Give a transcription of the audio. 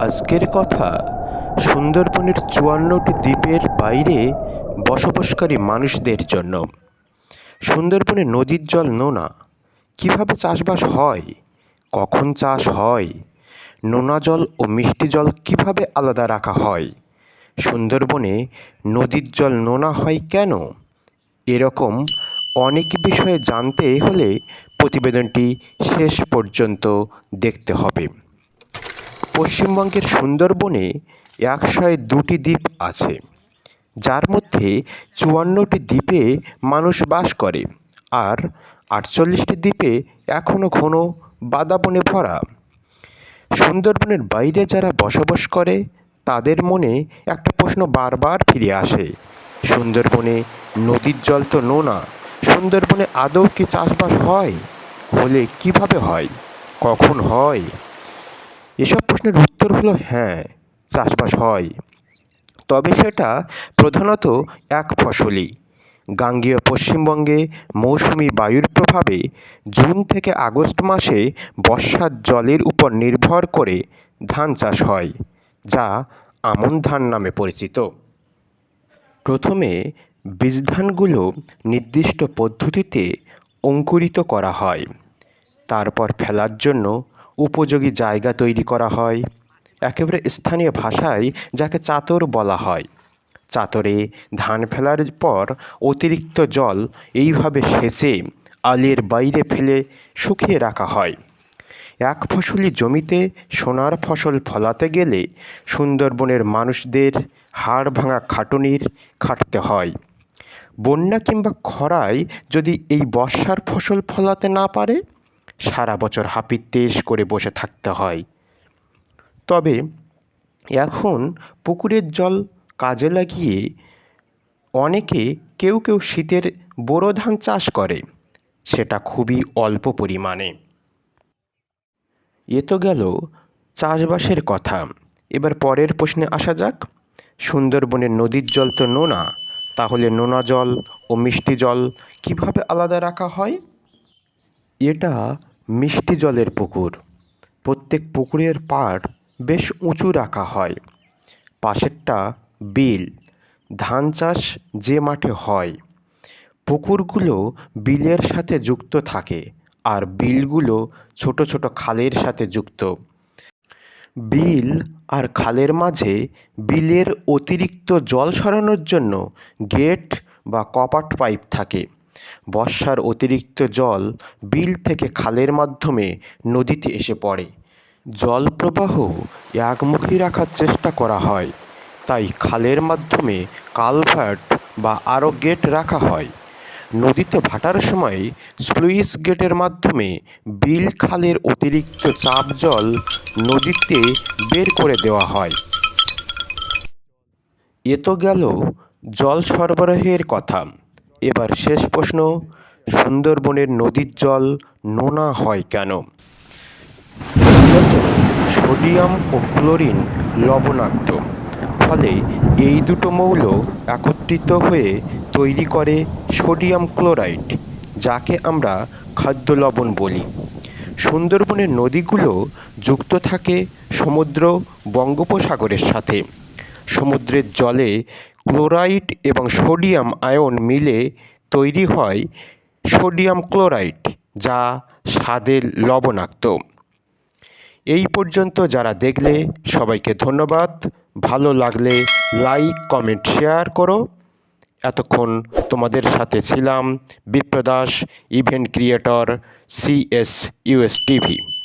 আজকের কথা সুন্দরবনের চুয়ান্নটি দ্বীপের বাইরে বসবাসকারী মানুষদের জন্য। সুন্দরবনে নদীর জল নোনা। কীভাবে চাষবাস হয়? কখন চাষ হয়? নোনা জল ও মিষ্টি জল কীভাবে আলাদা রাখা হয়? সুন্দরবনে নদীর জল নোনা হয় কেন? এরকম অনেক বিষয়ে জানতে হলে প্রতিবেদনটি শেষ পর্যন্ত দেখতে হবে। পশ্চিমবঙ্গের সুন্দরবনে একশয় দুটি দ্বীপ আছে। যার মধ্যে চুয়ান্নটি দ্বীপে মানুষ বাস করে আর আটচল্লিশটি দ্বীপে এখনও ঘন বাদাবনে ভরা। সুন্দরবনের বাইরে যারা বসবাস করে, তাদের মনে একটা প্রশ্ন বারবার ফিরে আসে। সুন্দরবনে নদীর জল তো নোনা, সুন্দরবনে আদৌ কি চাষবাস হয়? হলে কীভাবে হয়? কখন হয়? এসব প্রশ্নের উত্তর হলো হ্যাঁ চাষবাস হয়। তবে সেটা প্রধানত এক ফসলি গাঙ্গেয় পশ্চিমবঙ্গে মৌসুমি বায়ুর প্রভাবে জুন থেকে আগস্ট মাসে বর্ষার জলের উপর নির্ভর করে ধান চাষ হয়, যা আমন ধান নামে পরিচিত। প্রথমে বীজ ধানগুলো নির্দিষ্ট পদ্ধতিতে অঙ্কুরিত করা হয়। তারপর ফেলার জন্য উপযোগী জায়গা তৈরি করা হয়। একেবারে স্থানীয় ভাষায় যাকে চাতর বলা হয়। চাতরে ধান ফেলার পর অতিরিক্ত জল এইভাবে সেচে আলের বাইরে ফেলে শুকিয়ে রাখা হয়। এক ফসলি জমিতে সোনার ফসল ফলাতে গেলে সুন্দরবনের মানুষদের হাড় ভাঙা খাটুনির খাটতে হয়। বন্যা কিংবা খরায় যদি এই বর্ষার ফসল ফলাতে না পারে? সারা বছর হাপিত্তেশ করে বসে থাকতে হয়। তবে এখন পুকুরের জল কাজে লাগিয়ে অনেকে কেউ কেউ শীতের বোরো ধান চাষ করে, সেটা খুবই অল্প পরিমাণে। এ তো গেল চাষবাসের কথা। এবার পরের প্রশ্নে আসা যাক। সুন্দরবনের নদীর জল তো নোনা, তাহলে নোনা জল ও মিষ্টি জল কীভাবে আলাদা রাখা হয়? এটা মিষ্টি জলের পুকুর। প্রত্যেক পুকুরের পাড় বেশ উঁচু রাখা হয়। পাশেরটা বিল। ধান চাষ যে মাঠে হয়। পুকুরগুলো বিলের সাথে যুক্ত থাকে আর বিলগুলো ছোট ছোট খালের সাথে যুক্ত। বিল আর খালের মাঝে বিলের অতিরিক্ত জল সরানোর জন্য গেট বা কপাট পাইপ থাকে। বর্ষার অতিরিক্ত জল বিল থেকে খালের মাধ্যমে নদীতে এসে পড়ে। জল প্রবাহ একমুখী রাখার চেষ্টা করা হয়, তাই খালের মাধ্যমে কালভার্ট বা আরও গেট রাখা হয়। নদীতে ভাটার সময় স্লুইস গেটের মাধ্যমে বিল খালের অতিরিক্ত চাপ জল নদীতে বের করে দেওয়া হয়। এ তো গেল জল সরবরাহের কথা। এবার শেষ প্রশ্ন, সুন্দরবনের নদীর জল নোনা হয় কেন? সোডিয়াম ও ক্লোরিন লবণাক্ত। ফলে এই দুটো মৌল একত্রিত হয়ে তৈরি করে সোডিয়াম ক্লোরাইড, যাকে আমরা খাদ্য লবণ বলি। সুন্দরবনের নদীগুলো যুক্ত থাকে সমুদ্র বঙ্গোপসাগরের সাথে। সমুদ্রের জলে ক্লোরাইড এবং সোডিয়াম আয়ন মিলে তৈরি হয় সোডিয়াম ক্লোরাইড, যা স্বাদে লবণাক্ত। এই পর্যন্ত যারা দেখলে সবাইকে ধন্যবাদ। ভালো লাগলে লাইক, কমেন্ট, শেয়ার করো। এতক্ষণ তোমাদের সাথে ছিলাম Bipradas, event creator, CS US TV.